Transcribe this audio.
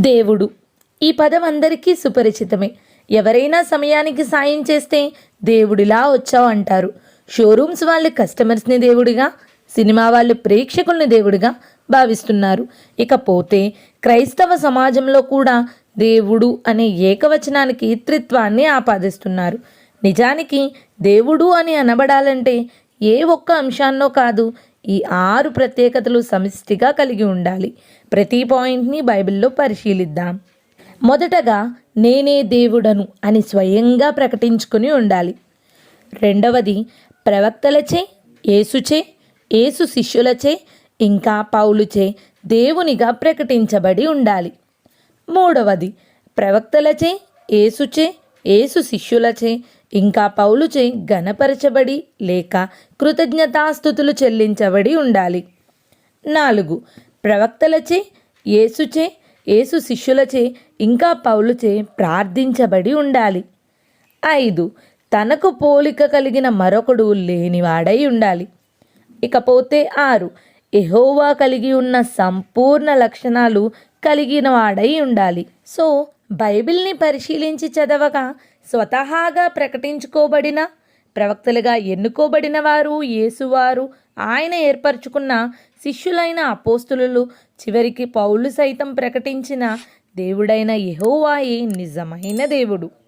దేవుడు. ఈ పదం అందరికీ సుపరిచితమే. ఎవరైనా సమయానికి సాయం చేస్తే దేవుడిలా వచ్చావు అంటారు. షోరూమ్స్ వాళ్ళు కస్టమర్స్ని దేవుడిగా సినిమా వాళ్ళు ప్రేక్షకుల్ని దేవుడిగా భావిస్తున్నారు. ఇకపోతే క్రైస్తవ సమాజంలో కూడా దేవుడు అనే ఏకవచనానికి త్రిత్వాన్ని ఆపాదిస్తున్నారు. నిజానికి దేవుడు అని అనబడాలంటే ఏ ఒక్క అంశాన్నో కాదు ఈ ఆరు ప్రత్యేకతలు సమిష్టిగా కలిగి ఉండాలి. ప్రతి పాయింట్ని బైబిల్లో పరిశీలిద్దాం. మొదటగా నేనే దేవుడను అని స్వయంగా ప్రకటించుకుని ఉండాలి. రెండవది ప్రవక్తలచే యేసుచే యేసు శిష్యులచే ఇంకా పౌలుచే దేవునిగా ప్రకటించబడి ఉండాలి. మూడవది ప్రవక్తలచే యేసుచే యేసు శిష్యులచే ఇంకా పౌలుచే గణపరచబడి లేక కృతజ్ఞతాస్థుతులు చెల్లించబడి ఉండాలి. నాలుగు. ప్రవక్తలచే యేసుచే యేసు శిష్యులచే ఇంకా పౌలుచే ప్రార్థించబడి ఉండాలి. ఐదు. తనకు పోలిక కలిగిన మరొకడు లేనివాడై ఉండాలి. ఇకపోతే ఆరు. ఎహోవా కలిగి ఉన్న సంపూర్ణ లక్షణాలు కలిగిన వాడై ఉండాలి. సో బైబిల్ని పరిశీలించి చదవగా స్వతహాగా ప్రకటించుకోబడిన ప్రవక్తలుగా ఎన్నుకోబడిన వారు యేసువారు ఆయన ఏర్పరచుకున్న శిష్యులైన అపోస్తులు చివరికి పౌలు సైతం ప్రకటించిన దేవుడైన యహోవాయే నిజమైన దేవుడు.